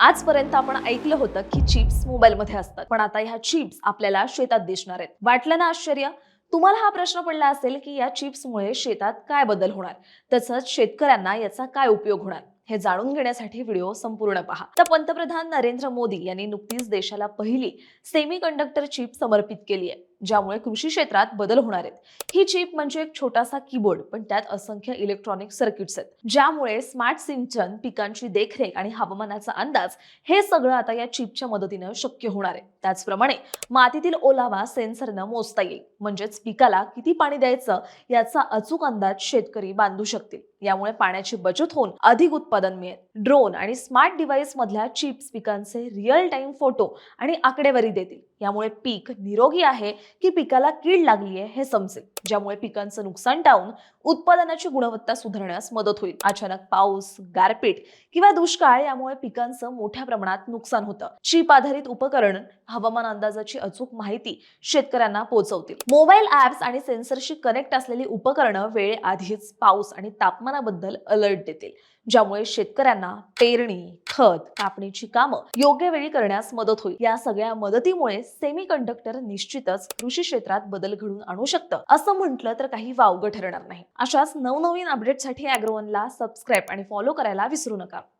आजपर्यंत आपण ऐकलं होतं की चिप्स मोबाईलमध्ये असतात. पण आता ह्या चिप्स आपल्याला शेतात दिसणार आहेत. वाटलं ना आश्चर्य? तुम्हाला हा प्रश्न पडला असेल की या चिप्समुळे शेतात काय बदल होणार? तसंच शेतकऱ्यांना याचा काय उपयोग होणार? हे जाणून घेण्यासाठी व्हिडिओ संपूर्ण पहा. तर पंतप्रधान नरेंद्र मोदी यांनी नुकतीच देशाला पहिली सेमी कंडक्टर चिप समर्पित केली आहे. ज्यामुळे कृषी क्षेत्रात बदल होणार आहेत. ही चिप म्हणजे एक छोटासा कीबोर्ड पण त्यात असंख्य इलेक्ट्रॉनिक सर्किट्स आहेत. ज्यामुळे स्मार्ट सिंचन पिकांची देखरेख आणि हवामानाचा अंदाज हे सगळं आता या चिपच्या मदतीनं शक्य होणार आहे. त्याचप्रमाणे मातीतील ओलावा सेन्सरनं मोजता येईल. म्हणजेच पिकाला किती पाणी द्यायचं याचा अचूक अंदाज शेतकरी बांधू शकतील. यामुळे पाण्याची बचत होऊन अधिक उत्पादन मिळेल. ड्रोन आणि स्मार्ट डिव्हाइस मधल्या चिप्स पिकांचे रिअल टाइम फोटो आणि आकडेवारी देतील. यामुळे पीक निरोगी आहे की पिकाला कीड लागली आहे हे समजेल. ज्यामुळे पिकांचं नुकसान टाळून उत्पादनाची गुणवत्ता सुधारण्यास मदत होईल. अचानक पाऊस गारपीट किंवा दुष्काळ यामुळे पिकांचं मोठ्या प्रमाणात नुकसान होतं. चिप आधारित उपकरण हवामान अंदाजाची अचूक माहिती शेतकऱ्यांना पोहोचवतील. मोबाईल ऍप्स आणि सेन्सरशी कनेक्ट असलेली उपकरणं वेळेआधीच पाऊस आणि तापमानाबद्दल अलर्ट देतील. ज्यामुळे शेतकऱ्यांना पेरणी खत कापणीची कामं योग्य वेळी करण्यास मदत होईल. या सगळ्या मदतीमुळे सेमी कंडक्टर निश्चितच कृषी क्षेत्रात बदल घडून आणू शकतं. असं म्हटलं तर काही वावगं ठरणार नाही. अशाच नवनवीन अपडेटसाठी अॅग्रोवनला सबस्क्राईब आणि फॉलो करायला विसरू नका.